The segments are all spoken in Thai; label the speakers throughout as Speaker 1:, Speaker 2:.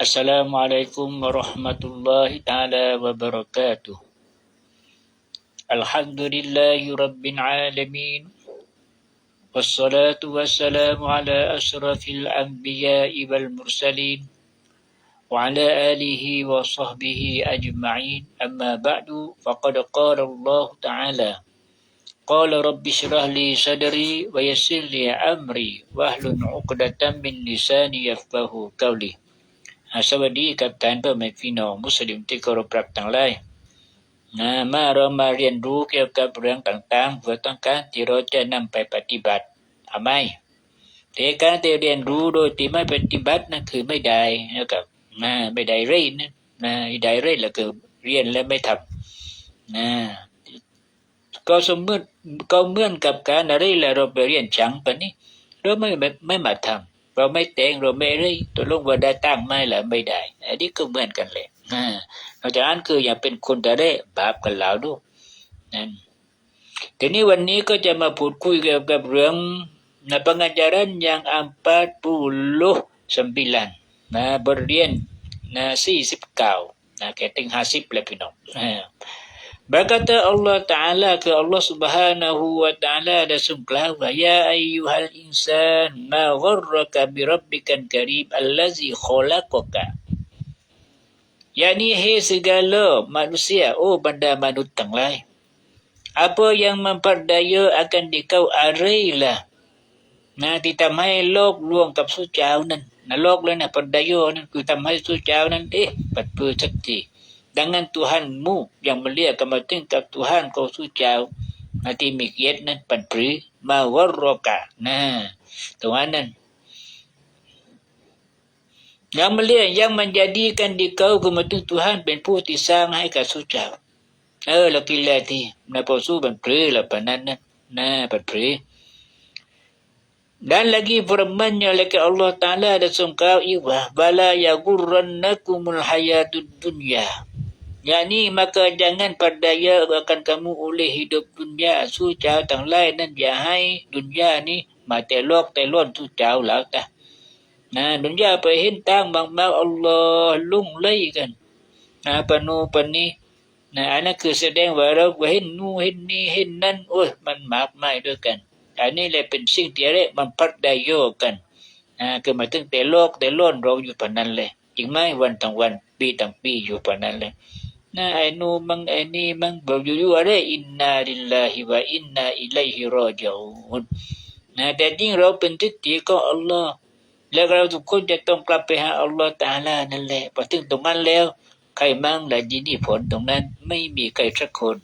Speaker 1: السلام عليكم ورحمة الله تعالى وبركاته. الحمد لله رب العالمين والصلاة والسلام على أشرف الأنبياء والمرسلين وعلى آله وصحبه أجمعين. أما بعد فقد قال الله تعالى قال رب اشرح لي صدري ويسر لي أمري واحلل عقدة من لساني يفقه قولي. สวัสดีกับท่านพ่อแม่พี่น้องมุสลิมที่เคารพรักทั้งหลายนะมาเรามาเรียนรู้เกี่ยวกับเรื่องต่างๆเพื่อต้องการที่เราจะนำไปปฏิบัติทำไมแต่การที่เรียนรู้โดยที่ไม่ปฏิบัตินั่นคือไม่ได้นะครับนะไม่ได้เรียนนะนะไม่ได้เรียนแล้วก็เรียนแล้วไม่ทำนะก็สมมติก็เหมือนกับการอะไรแหละเราไปเรียนจังปะนี้เราไม่ไม่ไม่มาทำ เราไม่แต่งเราไม่เรียตัวลงว่าได้ตั้งไม่ละไม่ได้ อันนี้ก็เหมือนกันเลยอ่าเราจะอ่านคืออย่าเป็นคนแต่ได้บาปกันแล้วดูนั่นทีนี้วันนี้ก็จะมาพูดคุยเกี่ยวกับเรื่องนะ pengajaran yang 49นะบทเรียนนะ49นะแกติง50แล้วพี่น้อง Berkata Allah Ta'ala ke Allah Subhanahu wa Ta'ala ada sungklah wa ya ayyuhal insan ma gharraka bi rabbikal karim allazi khalaqaka Yani hai segala manusia oh benda manusia ทั้งหลาย apa yang memperdaya akan dikau arailah นะที่ทำให้โลกลวงกับสู้เจ้านั้น นะโลกเลยนะปรดายโยนั้นคือทำให้สู้เจ้านั้นเอ๊ะปัดเปื้อสักที dengan Tuhanmu yang mulia kamu tingkat Tuhan kau suci nanti mikir nan panpri mawarroka nah Tuhan nan yang mulia yang menjadikan di kau kemudian Tuhan เป็น ผู้ที่สร้างให้กับสุเจ้าเออแล้วกินแล้วที่นะพอสู้บันปรือแล้วปะนั้นนะนะบันปรือ dan lagi firman-Nya lagi Allah Taala ada sungkau iwa bala yagurrannakumul hayatud dunya Yani maka jangan perdaya akan kamu oleh hidup dunia su chao tang lai nan ya hai dunia ni mà tè lót tè lon su chao lão ta na dunia pa hin tang bang ma Allah lung lay kan na panu pani na อันนั้นคือแสดงว่าเราเห็นนู่นเห็นนี่เห็นนั่นโอ้ยมันมากมายด้วยกันอันนี้แหละเป็นสิ่งที่เรียกมันพัดได้โยกันอ่าคือหมายถึงแต่โลกแต่ล้นเราอยู่ปานนั้นเลยจริงไหมวันทั้งวันปีทั้งปีอยู่ปานนั้นเลย na ai nu mang ai ni mang berjuju ada inna lillahi wa inna ilaihi raji'un นะแต่จริงเราเป็นทิฏฐิของอัลลอฮ์แล้วเราทุกคนจะต้องกลับไปหาอัลลอฮ์ตาลานั่นแหละพอถึงตรงนั้นแล้ว ใครมั่งและยินดีผลตรงนั้นไม่มีใครสักคน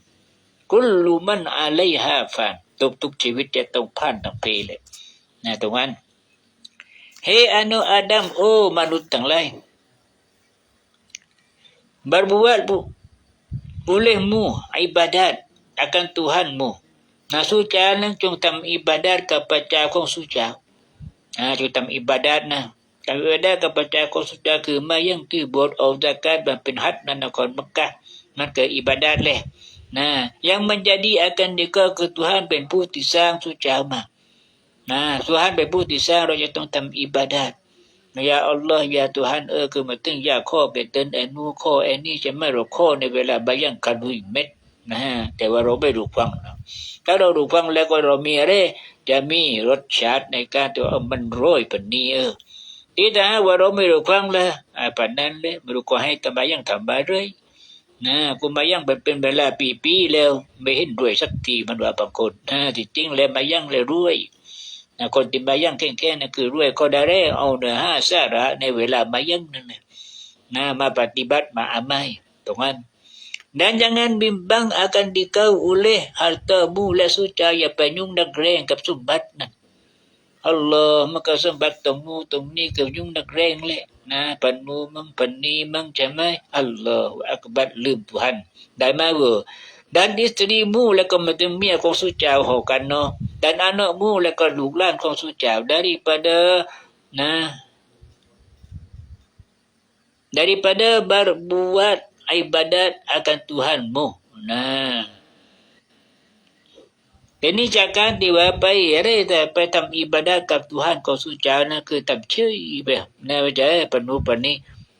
Speaker 1: กุลลูมันอาลัยฮาฟานทุกทุกชีวิตจะต้องผ่านทั้งเพเลยนะตรงนั้นเฮอนุอาดัมโอมนุษย์ทั้งหลาย berbuat bu olehmu ibadat akan Tuhanmu. Nah suca nang chung tam ibadat kepada kong suca. Nah chung tam ibadat nah. Tam ibadat kepada kong suca คือมายังที่บทออกจากการแบบเป็นฮัดนันนครมักกะนั่นคืออิบาดัตเลย Nah, yang menjadi akan dikau ke Tuhan เป็นผู้ที่สร้างสุจามา Nah, Tuhan เป็นผู้ที่สร้ Ya Allah ya Tuhan เออคือมาถึงยาข้อเกเตินแอนนูข้อแอนนี่จะไม่เราข้อในเวลาบายังกันหุยเม็ดนะฮะแต่ว่าเราไม่ดูฟังนะถ้าเราดูฟังแล้วก็เรามีอะไรจะมีรสชาติในการที่ว่ามันร้อยปันนี้เออที่ถ้าว่าเราไม่ดูฟังล้วไอ้ปันนั้นเลยไม่รู้ก็ให้ทำไมยังทำบาเลยนะกูมายังเป็นเวลาปีปีแล้ว ไม่เห็นรวยสักทีมันว่าบางคนนะที่จริงแล้วมายังเลยรวย นะคนที่มายั่งแค่ๆนั่นคือรวยก็ได้แล้เอาเนื้อห้าสาระในเวลามายั่งนั่นนะนะมาปฏิบัติมาอามัยตรงนั้น dan jangan bimbang akan dikau oleh hartamu และสุจาอย่าไปยุ่งนักแรงกับสมบัตินั้นอัลลอฮ์มัน dan istri mu แล้วก็มาถึงเมียของสุจาวหอกันเนาะดันอ anak mu แล้วก็ลูกหลานของสุจเจ้า daripada นะ daripada berbuat ibadat akan Tuhanmu นโมนะแต่นี่จากการที่ว่าไปอะไรแต่ไปทำอิบาดากับทุฮันของสุจาวนะคือทำเชื่อแบบในวิจัยปนุปนี้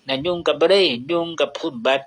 Speaker 1: นะยุ่งกับอะไรยุ่งกับพุ่มบัตร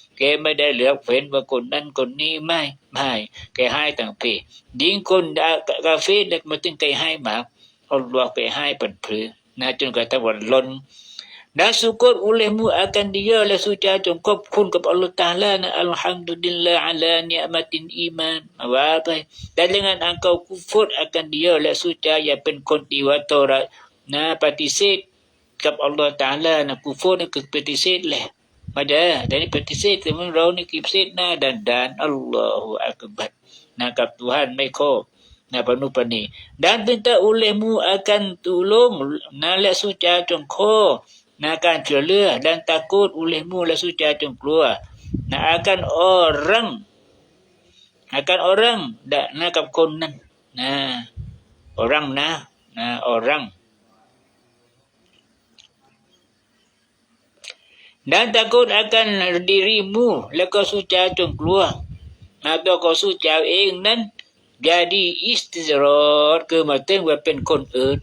Speaker 1: แกไม่ได้เหลือเฟ้นว่าคนนั้นคนนี้ไม่ไม่แกให้ต่างพี่ยิ่งคนกาแฟ่เล็กมาถึงแกให้มาเอาลวกไปให้ปันพื้นนะจนกระทั่งวันล้นนะสุกรอุเลมูอากันดีเยอะและสุจาจงคอบคุณกับอัลลอฮฺตาลานะอัลฮัมดุลิลลาอัลานียมาตินอีมานว่าไปแต่เรื่องอังกาวคุฟรอากันดีเยอะและสุจาอย่าเป็นคนที่ว่าตระนะปฏิเสธกับอัลลอฮฺตาลานะกุฟรนั่นคือปฏิเสธแหละ kap Allah Ta'ala na kufur na kepetisit leh pada dari petisit temun rau ni kipsit na dan dan Allahu Akbar na kap Tuhan mai ko na panu pani dan minta olehmu akan tolong na lek suci jongkop นะการช่วยเหลือ dan takut olehmu la suci jom keluar nak akan orang akan orang dak nak กับคนนั้นนะ orang นะนะ orang dan takut akan dirimu แล้วก็สุจาจงกลัวนะตัวก็สุจาเองนั้น jadi istizrat คือมายถึงว่าเป็นคนเอื่น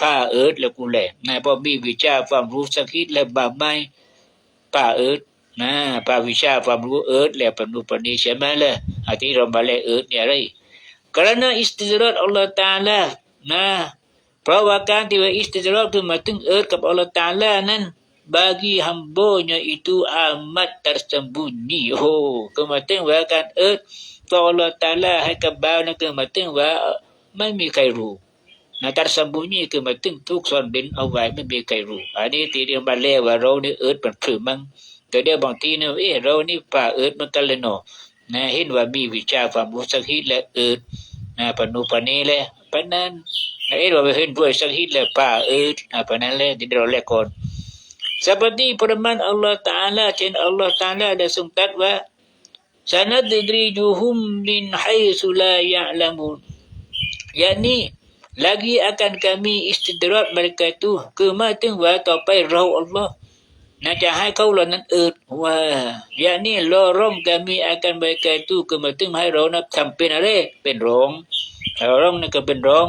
Speaker 1: ป้าเอิร์ดและกูแหละนะพอมีวิชาความรู้สักคิดและบาไม่ป้าเอิร์ดนะป้าวิชาความรู้เอิร์ดและปนุปนิใช่ไหมล่ะอาทิเรามาเลยเอิร์ดเนี่ยอะไร kerana istidrat Allah Ta'ala นะเพราะว่าการที่ว่า istidrat คือมาถึงเอิร์ดกับ Allah Ta'ala นั้น bagi hambanya itu amat tersembunyi oh คือมาถึงว่าการเอิร์ดต่อ Allah Ta'ala ให้กับบ่าวนั้นคือมาถึงว่าไม่มีใครรู้ Nah tersembunyi ke mating tuk son bin awai ไม่มีใครรู้อันนี้ที่เรียกมาแล้วว่าเรานี่เอิร์ดเป็นผือมังแต่เดี๋ยวบางทีเนี่ยเอ๊ะเรานี่ป่าเอิร์ดมันกันเลยเนาะนะเห็นว่ามีวิชาความรู้สักฮิตและเอิร์ดนะปนุปนีเลยปนนั้นเอ๊ะเราไปเห็นด้วยสักฮิตและป่าเอิร์ดนะปนนั้นเลยที่เราเรียกก่อน seperti firman Allah Ta'ala เช่น Allah Ta'ala ได้ทรงตรัสว่า sanadrijuhum min haitsu la ya'lamun yakni lagi akan kami istidrat mereka itu ke mati wa ต่อไปเราอัลลอฮ์น่าจะให้เขาเหล่านั้นอึดว่าอย่างนี้รอร่ม kami akan mereka itu ke มาถึงให้เรานับทำเป็นอะไรเป็นรองร่องนั่นก็เป็นรอง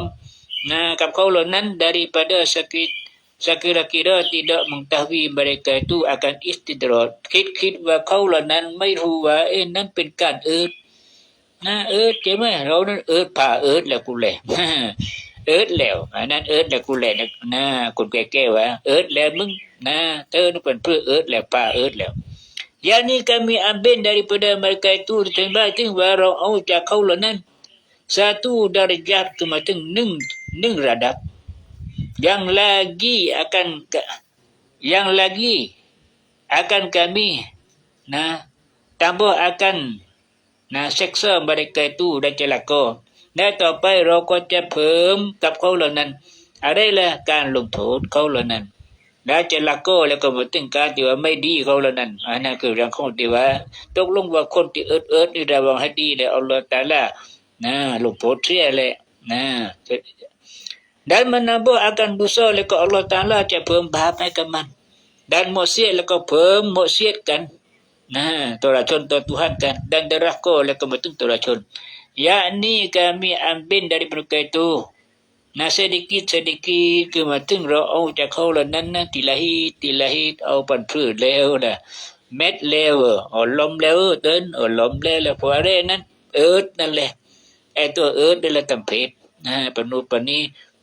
Speaker 1: นะกับเขาเหล่านั้น daripada sakit sekira-kira tidak mengetahui mereka itu akan istidrat คิดคิดว่าเขาเหล่านั้นไม่รู้ว่าเอ้นั้นเป็นการอึดนะเอิดใช่ไหมเรานั้นเอิดผ่าเอิดแล้วกูเลยเอิดแล้วอันนั้นเอิดแล้วกูแหละนะคนแก่ๆว่าเอิดแล้วมึงนะเธอนี่เป็นเพื่อเอิดแล้วป้าเอิดแล้ว Yani kami ambil daripada mereka itu ditambah tinggal orang au jakau lanan satu darjat ke mateng neng neng radap yang lagi akan yang lagi akan kami nah tambah akan nah seksa mereka itu dan celaka และต่อไปเราก็จะเพิ่มกับเขาเหล่านั้น อะไรละการลงโทษเขาเหล่านั้น และจะละก็แล้วก็มาถึงการที่ว่าไม่ดีเขาเหล่านั้นอันนั้นคือเรื่องของที่ว่าตกลงว่าคนที่เอิดเอิดนี่ระวังให้ดีเลยเอัลลอฮฺตาลานะลงโทษเสียเลยนะ dan menambah akan dosa แล้วก็อัลลอฮฺตาลาจะเพิ่มบาปให้กับมัน dan maksiat แล้วก็เพิ่ม maksiat เสียกันนะตัวละชนตัวทุหันกัน dan deraka แล้วก็มาถึงตัวละชน yakni kami ambil dari mereka itu nah sedikit sedikit ke matung ro au cha khâu là nan na tilahi tilahi au pan phử leo nè mét leo ở lom leo đến ở lom leo là phá rê nan ớt นั่นแหละไอ้ตัวเอิร์ดนี่แหละตำเพชรนะปนุปนี้เอิร์ดไปเอิร์ดมาโอ้ปันพื้แล้วล่ะจนแล้วแล้วนะจนเรนั้นจนได้ชู nah jun cap jun nu jun ni dan tidak aku ambil daripada mereka itu lechan mendaau cakaulan nan nan pada jalan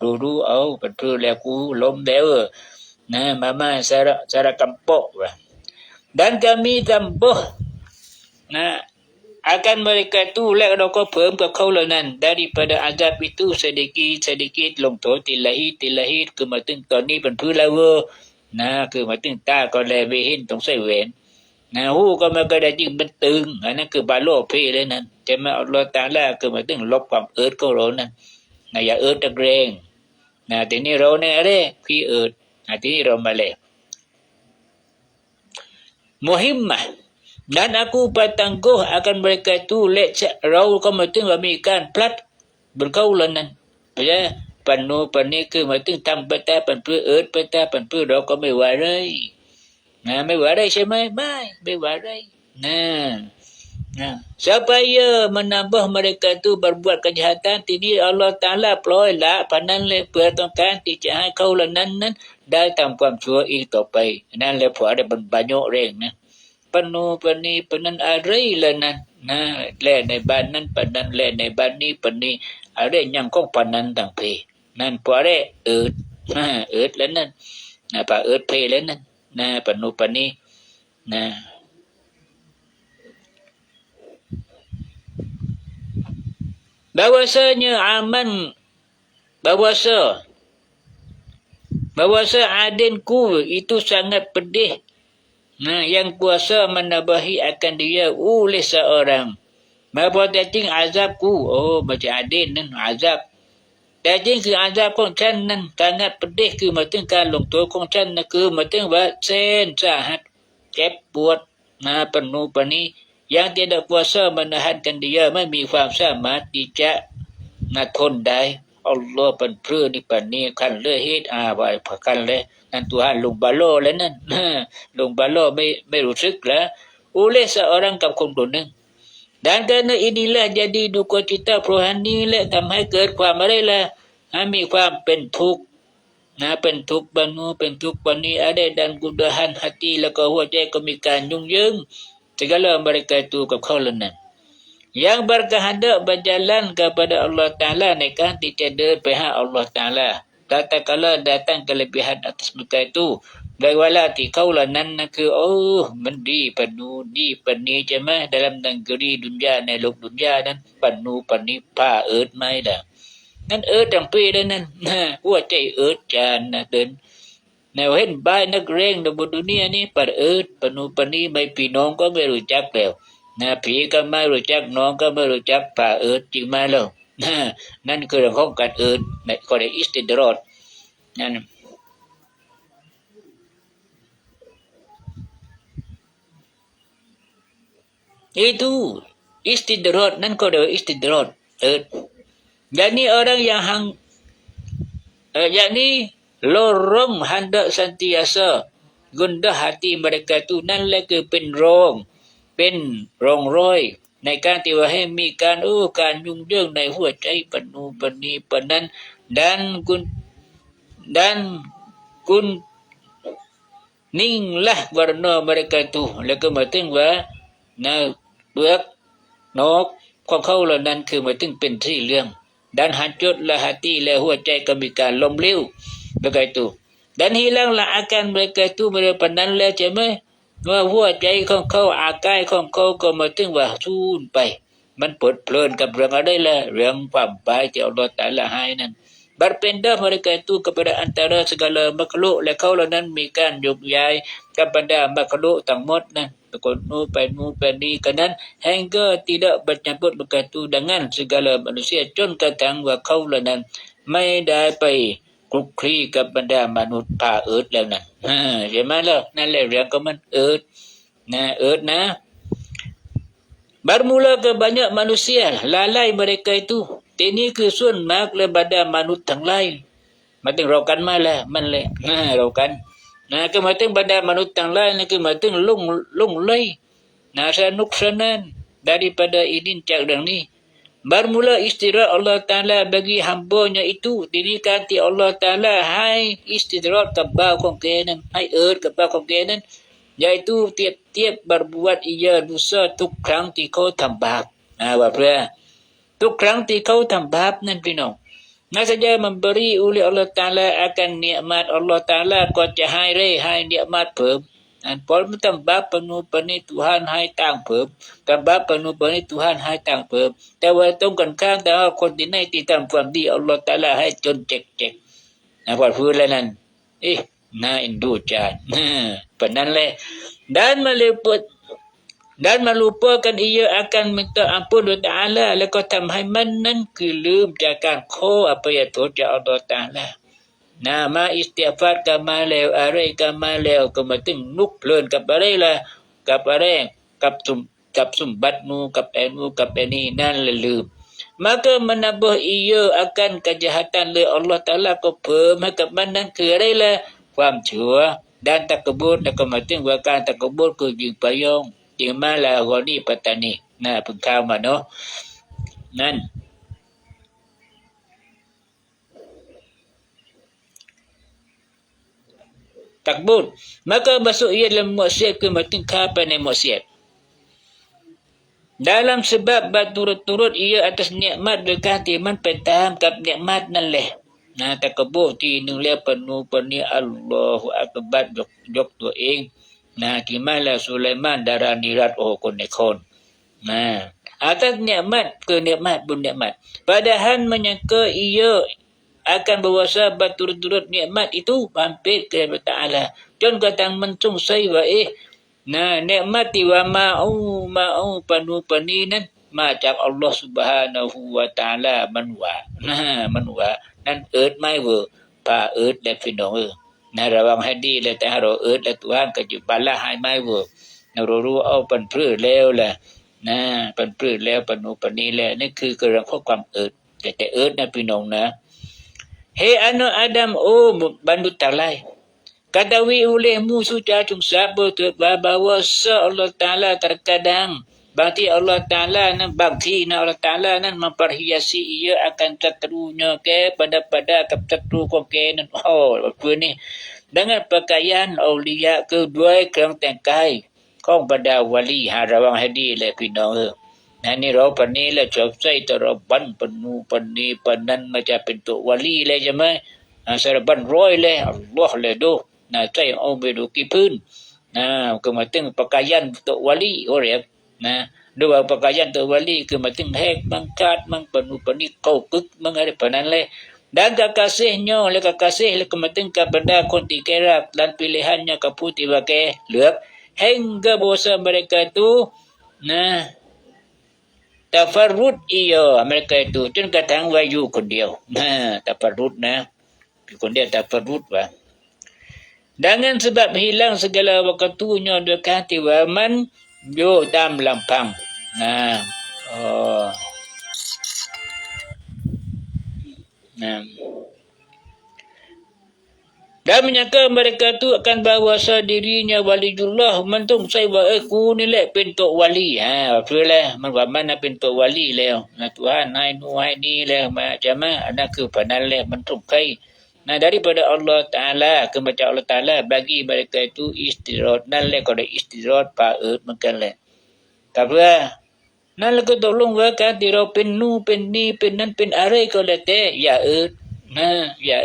Speaker 1: รู้รู้เอาเป็นเพื่อแล้วกูล้มแล้วนะมามาสาระสาระกัมปะว่ะ dan kami tambah nah akan mereka tu lek kau พิ่มกับเขาเหล่านั้น daripada azab itu sedikit sedikit ลงโทษติละหิตติละหิตคือมายถึงตอนนี้เป็นเพื่อแล้วเว้อนะคือมายถึงตาก็แลไม่เห็นต้องใส่แหวนนะหูก็มันก็ได้ยิ่งมันตึงอันนั้นคือบาโลเพ่เลยนั่นจะมาอัลลอฮ์ตาลาคือมายถึงลบความเอิดของเรานั่นนะอย่าเอิดตะเกรงนะทีนี้เราเนี่ยอะไรพี่เอิดนะทีนี้เรามาเลย muhimmah dan aku bertangguh akan mereka itu lecak rau kau mesti memikirkan plat berkaulan nan ya ปันโนปันนี้คือหมายถึงทำไปแต่ปั นเพื่อเอิดไปแต่ปันเพื่อเราก็ไม่ว่าเลยนะไม่ว่าได้ใช่ไหมไม่ไม่ว่าได้นะนะ supaya menambah mereka itu berbuat kejahatan ini Allah Taala ปล่อยละพนันเลยเพื่อต้องการที่จะให้เขาเหล่านั้นนั้นได้ทำความชั่วอีกต่อไปนั่นแหละพอได้บรรบ bahwasanya aman bahwasa bahwasa adinku itu sangat pedih nah yang kuasa menabahi akan dia oleh seorang bahwa dating azabku oh macam adin dan azab แต่จริงคืออาญาของฉันนั้นการงัด ประเด็คือหมายถึงกางตัวของฉันหมายถึงว่าเส้นสาหัสเจ็บปวดนะปนูปนี yang tidak kuasa menahankan dia ไม่มีความสามารถที่จะนะทนได้อัลลอฮ์เป็นเพื่อนี่ปนีคันเลือเหตุอาไว้พอกันเลยนั่นตัวหันลงบาโลแล้วนั่นลงบาโลไม่ไม่รู้สึกแล้ว oleh seorang กับคนคนหนึ่ง Dan kerana inilah jadi duka cita rohani และทำให้เกิดความอะไรล่ะให้มีความเป็นทุกข์นะเป็นทุกข์บรรนุเป็นทุกข์วันนี้ ada dan gudahan hati แล้วก็หัวใจก็มีการยุ่งยืง segala mereka itu กับเขาเหล่านั้น yang berkehendak berjalan kepada Allah Ta'ala ในการที่จะเดินไปหา Allah Ta'ala tatkala datang kelebihan atas mereka itu โดยเวลาที่เขาเหล่านั้นนะคือโอ้มันดีปนูดีปนีใช่ไหม dalam negeri dunia ในโลกดุนยานั้นปนูปนีผ้าเอิดไม่ล่ะนั่นเอิดทั้งปีเลยนั่นนะหัวใจเอิดจานนะเดิน แนวเห็นบ้านนักเร่งในบนดุนียนี้ปัดเอิดปนูปนีไม่พี่น้องก็ไม่รู้จักแล้วนะผีก็ไม่รู้จักน้องก็ไม่รู้จักผ้าเอิดจริงไหมล่ะนะนั่นคือเรื่องของการเอิดในข้อใดอิสติดรอดนั่น itu istidrat nan kau dah istidrat eh, yakni orang yang hang eh, yakni lorong hendak sentiasa gundah hati mereka tu nan lagi pen rong pen rong roi ในการที่ว่าให้มีการโอ้การยุ่งเรื่องในหัวใจปนูปนีปนันดันกุนดันกุนนิ่งละวรณ mereka tu แล้วก็มาถึงว่านะเปลือกนกของเข้าเหล่านั้นคือมาถึงเป็นที่เรื่อง ดันหันจุดและหาตีและหัวใจก็มีการลมเลี้ยว Maka itu. Dan hilanglah akan mereka itu merepananlah cuma ว่าหัวใจของเขาอากายของเขาก็มาถึงว่าสูนไป มันปวดเพลินกับเรื่องอะไรละเรื่องความบายที่อัลลอฮฺตาละให้นั้น berpindah mereka itu kepada antara segala makhluk และเขาเหล่านั้นมีการยกย้ายกับบรรดามักลุทั้งหมดนั้นปรกฏนู้ไปนู้ไปนี้กันนั้น hingga tidak bercampur mereka itu dengan segala manusia จนกระทั่งว่าเขาเหล่านั้นไม่ได้ไป ลุกคลีกับบรรดามนุษย์ผ่าเอิร์ดแล้วนั่นใช่ไหมล่ะนั่นแหละเรื่องก็มันเอิร์ดนะเอิร์ดนะ Bermula ke banyak manusia lalai mereka itu ini ke ส่วนมากและบรรดามนุษย์ทั้งหลายมาถึงเรากั นมาแล้วมันเลยเรากันนะก็หมายถึงบรรดามนุษย์ต่างหลายนี่คือหมายถึงลุ่งลุ่งเลย Nasa nuksanan daripada ini cakap ni. Bermula istirahat Allah Ta'ala bagi hambanya itu. Dirikan ti Allah Ta'ala hai istirahat kebal kongkenan. Hai er kebal kongkenan. Iaitu tiap-tiap berbuat ia dosa tuk krang ti kau tambah. Ha, apa Tuk krang ti kau tambah nan pinong. Nah saja memberi oleh Allah Ta'ala akan nikmat Allah Ta'ala kau cahai re hai nikmat pem. Dan pol tambah penuh penuh Tuhan hai tang pem. Tambah penuh penuh Tuhan hai tang pem. Tapi tong kan kang dah kon dinai ti tam ความดี Allah Ta'ala hai chon cek cek. Nah pol fu lah nan. Eh, na indu chan. Penan le. Dan meliput dan melupakan ia akan minta ampun Allah Ta'ala แล้วก็ทำให้มันนั้นคือลืมจากการขออภัยโทษจากอัลลอฮฺตะอาลา นะมาอิสติฟาดกันมาแล้ว อะไรกันมาแล้ว ก็มาถึงนุกเพลินกับอะไรล่ะกับอะไรกับสุมกับสุมบัตนูกับแอนูกับแอนี่นั่นลยลืม maka menambah ia akan kejahatan le Allah Ta'ala ก็เพิ่มให้กับมันนั้นคืออะไรล่ะความชั่ว dan takabur แล้วก็มาถึงว่าการตะ Takbur. Maka masuk ia dalam maksiat ke makin kapan yang maksiat. Dalam sebab berturut-turut ia atas nikmat dekat iman petaham kap nikmat nan leh. Nah, takbur ti nung leh penuh penuh Allahu Akbar jok jok tu ing. นะที่มาแล้วสุไลมานดารานิรัตโอคนในคนนะ atas nikmat ke nikmat pun nikmat padahal menyangka ia akan berwasa berturut-turut nikmat itu hampir ke Ta'ala John kata mencung saya wa eh nah nikmat wa ma'u ma'u panu paninan macam Allah Subhanahu wa Ta'ala manwa nah manwa nan earth mai wo pa earth le finong นะระวังให้ดีเลยแต่เราเอิดและตัวก็อยู่บัลละหายไม่เวิร์นะเรารู้เอาปันพื้นแล้วแหละนะปันพื้นแล้วปันนูปันนี้แล้วนี่คือกระข้อความเอิดแต่แต่เอิดนะพี่น้องนะ Hei anak Adam, oh bandu talai. Kadawi olehmu sudah cung sabo tu bahawa se Allah Ta'ala terkadang. Bakti Allah Ta'ala nan bakti na Allah Ta'ala nan memperhiasi ia akan terterunya ke pada pada ke ko ke nan. Oh, apa ni? Dengan pakaian awliya kedua kerang tengkai. Kau pada wali harawang hadi lah pindah. นี่เราปนีแล้วจบใจแต่เราบันปนูปนีปนันมาจะเป็นตัววลีเลยใช่ไหมเสรบันร้อยเลยอัลลอฮ์เลยดูนะใจเอาไปดูกี่พื้นนะก็มาตึงประกายันตัววลีโอเรียกนะดูว่าประกายันตัววลีคือมาตึงแหกมังคาดมังปนูปนีเข้ากึกมังอะไรปนันเลยดังกับกาเซนโยและกาเซและก็มาตึงกับบรรดาคนที่แกรักดันพิเลหันยากับผู้ที่ว่าแกเหลือแห่งกบสมบริกาตูนะ tafarrud iya. Mereka itu. Cun katang wayu ko dia ha tafarrud na ko dia tafarrud ba dengan sebab hilang segala waktunya dekat hati waman yo dam lampang. Ha oh. Nah dan menyangka mereka tu akan bahawasa dirinya waliullah mentung saya wa aku ni lek pintu wali. Ha apalah man mana pintu wali le na tuhan nai nu hai ni le macam mana? Ke panal le mentung kai. Nah daripada Allah Ta'ala ke macam Allah Ta'ala bagi mereka itu istirahat. Nah le kalau istirahat pak eut makan le. Tak apa. Nah le ko tolong wa ka tiro pen nu pen ni pen nan pen are ko le te ya eut. Nah ya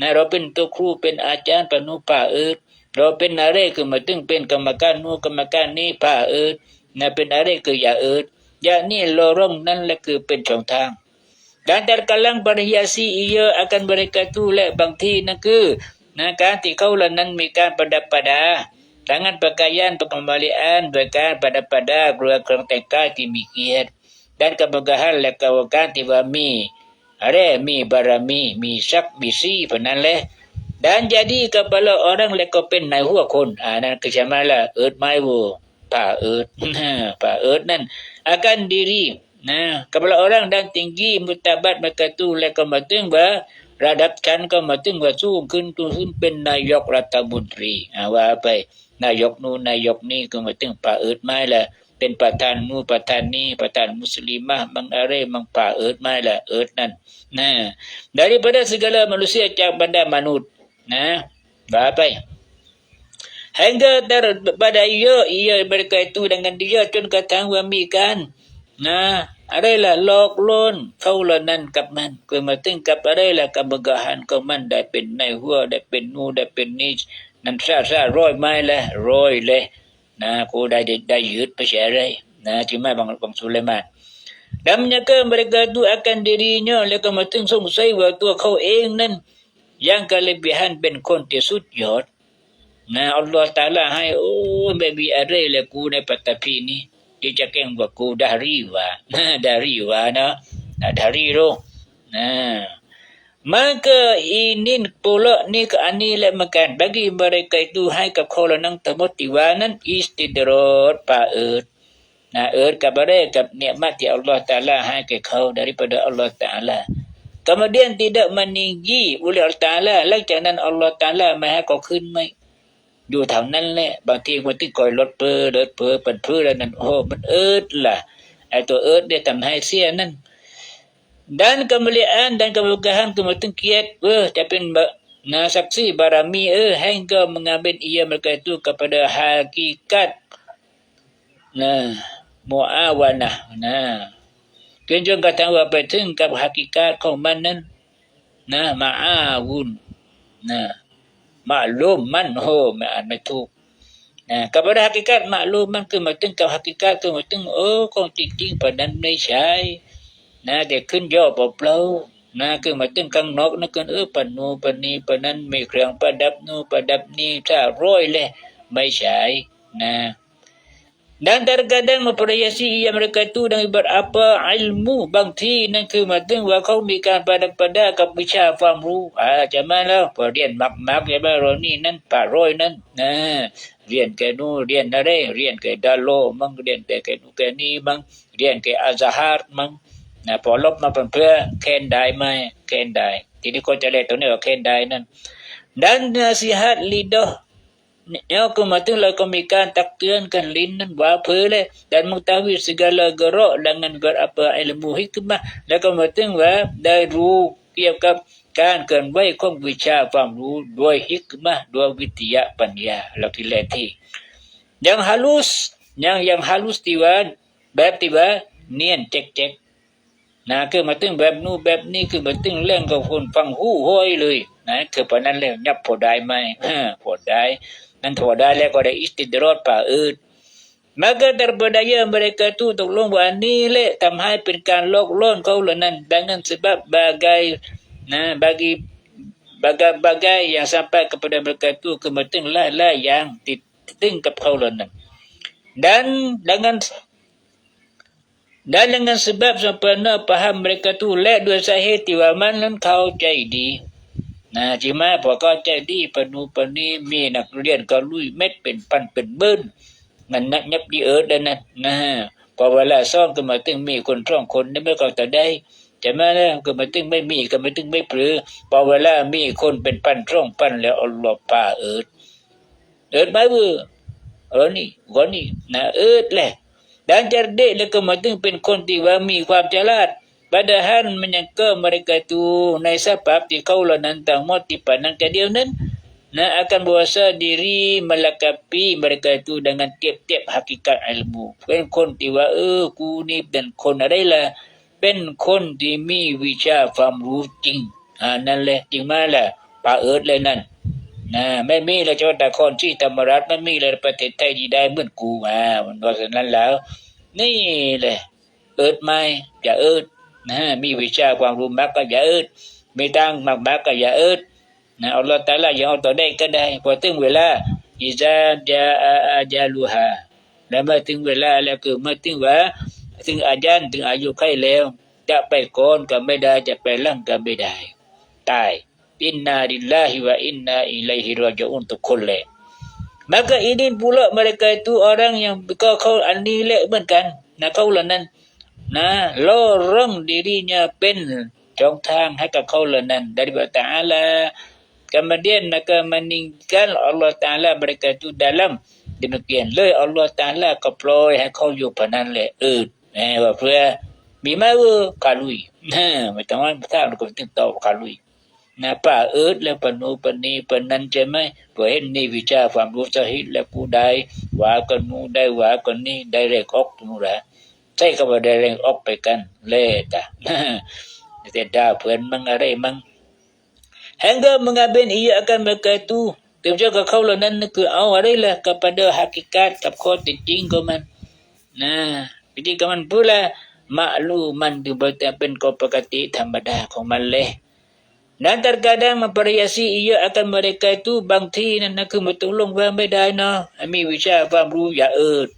Speaker 1: นะเราเป็นตัวครูเป็นอาจารย์ปนุป่าเอิดเราเป็นอะไรคือมาตึงเป็นกรรมการนู้กรรมการนี้ป่าเอิดนะเป็นอะไรคืออย่าเอิดอย่านี่ลร่องนั่นและคือเป็นช่องทางดังแต่กำลังบริยาซีอีเยอะอาการบริการทูและบางที่นั่นคือนะการที่เขาเละนั้นมีการประดับประดา tangan pakaian pengembalian berkah pada pada keluar kerang teka di mikir dan kemegahan ำว่าการที่ว่ามี Are mi barami mi sak bisi penan leh. Dan jadi kepala orang lekopen nai huwa kon. Ah nan kecamala eut mai wo. Pa eut. pa eut nan akan diri Nah, kepala orang dan tinggi mutabat mereka tu leka matung ba radapkan ke matung ba su kun tu sun pen nayok rata buntri. Ha wa apa? นายกนู่นนายกนี่ก็มาถึงป่าเอิดไม้แหละ เป็นประธานนู่ประธานนี่ประธานมุสลิม ah bang are bang ป่าเอิดไม้แหละเอิดนั่นนะ daripada segala manusia จากบรรดามนุษย์นะ Bapak Hingga daripada ia, ia mereka itu dengan dia jun ketahuamikan. Nah, adalah lok lon เขาละนั่นกับมันก็มาถึงกับอะไรล่ะกับมกหันก็มันได้เป็นในหัวได้เป็นนูได้เป็นนี่นั่นซาซาร้อยไม้ละร้อยเลย นะกูได้ได้ยืดไปเสียเลยนะที่ไม่บางบางสุเลมาน dan menyangka mereka itu akan dirinya mereka mating sungsai ว่าตัวเขาเองนั้นยัง kelebihan เป็นคนที่สุดยอดนะอัลลอฮฺตาลาให้โอ้ไ Maka ini pula ni ke ani le makan bagi mereka itu hai ke kola nang temut tiwanan istidrot paut. Nah, ur kabare kab nikmat yang Allah Taala hai ke kau daripada Allah Taala. Kemudian tidak meninggi oleh Allah Taala, lagi jangan Allah Taala มาให้ก็ขึ้นไหมอยู่แถวนั้นแหละ บางทีมันที่ก่อยรถเปื้อรถเปื้อเป็นพื้นแล้วนั่นโอ้มันเอิดล่ะ ไอตัวเอิดเนี่ยทำให้เสียนั่น dan kemuliaan dan kemegahan kemuliaan kiat eh tapi nah saksi barami eh hingga mengambil ia mereka itu kepada hakikat. Nah muawanah. Nah kunjung kata apa itu? Ke hakikat kau nah ma'awun. Nah maklum man ho ma'an itu. Nah, kepada hakikat makluman ke matung ke hakikat ke matung oh kau ting-ting pada Malaysia นะแต่ขึ้นย่อเปล่าๆนะคือมาตึ้งข้างนกนะคือเออปนูปนีปนั้นมีเครื่องประดับนูประดับนี้ถ้าร้อยเลยไม่ใช่นะ dan terkadang memperiasi ia mereka itu dengan berapa ilmu bangti nan ke matung wa kau mi kan pada pada ke bicara ความรู้อ่าจะมาแล้วพอเรียนมักๆอย่ามาโรนี่นั่นป่าร้อยนั่นนะเรียนแกนู่เรียนอะไรเรียนแกดาโลมังเรียนแต่แกนู่แกนี่มังเรียนแกอาซาฮาร์มัง นะพอลบมาเป็นเพื่อเคนได้ไหมเคนได้ทีนี้คนจะเล่นตรงนี้ว่าเคนได้นั่นดันนสิฮัดลิดอเนี่ยก็มาถึงเราก็มีการตักเตือนกันลิ้นนั้นว่าเพื่อเลยดันมุตาวิสกาลกระดังนั้นกระอับอิลมูฮิกมาแล้วก็มาถึงว่าได้รู้เกี่ยวกับการเกินไหวของวิชาความรู้ด้วยฮิกมาด้วยวิทยาปัญญาเราที่แรกที่ยังฮัลุสยังยังฮัลุสติว่าแบบติว่าเนียนเจ๊กเจ๊ก นะคือมาตึงแบบนู้แบบนี้คือมาตึงเรื่องกับคนฟังหูห้อยเลยนะคือปนั้นแล้วยับพอได้ไหมพอได้นั้นพอได้แล้วก็ได้อิสติดรอดป่าอื่น maka terberdaya mereka tu tolong buat ni le ทำให้เป็นการลอกล่อนเขาเหล่านั้น dengan sebab bagai nah bagi bagai-bagai yang sampai kepada mereka tu kemudian lah yang ditingkap kau เหล่านั้น dan dengan dan dengan sebab sempurna faham mereka tu lek dua sahih tiwa man nan kau ใจดีนะจิมาพอก็ใจดีปนูปนีมีนักเรียนก็ลุยเม็ดเป็นปันเป็นเบิ้นมันนักยับดีเอิร์ดนั่นนะพอเวลาซ่อมก็มาตึงมีคนท่องคนนี่ไม่ก็แต่ได้จะมาแล้วก็มาตึงไม่มีก็มาตึงไม่ปลือพอเวลามีคนเป็นปันท่องปันแล้วอัลลอฮ์ป่าเอิร์ดเอิร์ดไหมเบื่อเออนี่คนนี่นะเอิร์ดแหละ dan cerdik dan kematin pen konti wami kuam jalat padahal menyangka mereka itu naik sebab di kaulah nantang mati panang kediunan na akan berasa diri melakapi mereka itu dengan tiap-tiap hakikat ilmu. Pen kon tiwa e kunip dan kon adalah pen kon di mi wicha fam ru jing. Ha nan le jing ma la pa ert le nan. นะ นะไม่มีเลยจังหวัดนครศรีธรรมราชไม่มีเลยประเทศไทยที่ได้เหมือนกูอ่ามันเพราะฉะนั้นแล้ว นี่เลยเอิดไม่อย่าเอิดนะมีวิชาความรู้มากก็อย่าเอิดมีตั้งมากมากก็อย่าเอิดนะอัลลอฮฺตาลาอย่าเอาตัวได้ก็ได้พอถึงเวลาอิจาจาอาจาลูฮาแล้วเมื่อถึงเวลาแล้วคือเมื่อถึงว่าถึงอาจารย์ถึงอายุใครแล้ว จะไปก่อนก็ไม่ได้จะไปหลังก็ไม่ได้ตาย อินนาริลลาฮิวะอินนาอิลัยฮิรอจอุนทุกคนเลย maka ini pula mereka itu orang yang kau kau nilai pun kan นะเขาเหล่านั้น นะล่อร่องดีรีเนี่ยเป็นช่องทางให้กับเขาเหล่านั้น dari Allah Taala kemudian maka meninggal Allah Taala mereka itu dalam demikian เลยอัลลอฮ์ตาลาก็ปล่อยให้เขาอยู่พนั้นเลยอือนะว่าเพื่อมีมาเออคาลุยนะไม่ต้องว่าถ้าเราก็ติดต่อคาลุย นะป้าเอิดแล้วปนูปนีปนันใช่ไหมพอเห็นนี่วิชาความรู้สหิตแล้วผู้ได้หวากันนู้ได้หวากันนี่ได้แรงออกนู่นละใช่ก็ว่าได้แรงออกไปกัน เล่ตาแต่ด่าเพื่อนมังอะไรมังแหงเกอมึงเป็นอียกันเมื่อไกตู้เดี๋ยวเจ้าก็เข้าแล้วนั้นคือเอาอะไรล่ะกับประเดอฮักิการกับข้อติดจริงก็มันนะพิธีกรรมมันพูดละมาลูมันดูบทเป็นกฎปกติธรรมดาของมันเลย Dan terkadang memperhiasi ia akan mereka itu bangti dan nak metulung wa ไม่ได้เนาะมีวิชาความรู้อย่าเอิด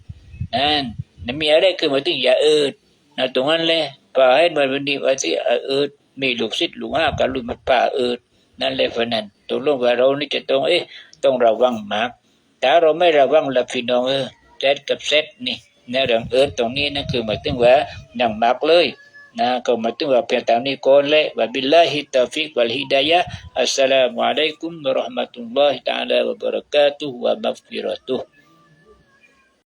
Speaker 1: นั่นนั่นมีอะไรคือมาถึงอย่าเอิดนะตรงนั้นแหละป่าให้มันวันนี้ว่าสิเอิดมีลูกศิษย์ลูกหากันลุยมันป่าเอิดนั่นแหละเพราะนั้นตกลงว่าเรานี่จะต้องเอ๊ะต้องระวังมากถ้าเราไม่ระวังละพี่น้องเออเซตกับเซตนี่ในเรื่องเอิร์ธตรงนี้นั่นคือหมายถึงว่าอย่างมากเลย นะก็หมายถึงว่าเพียงตา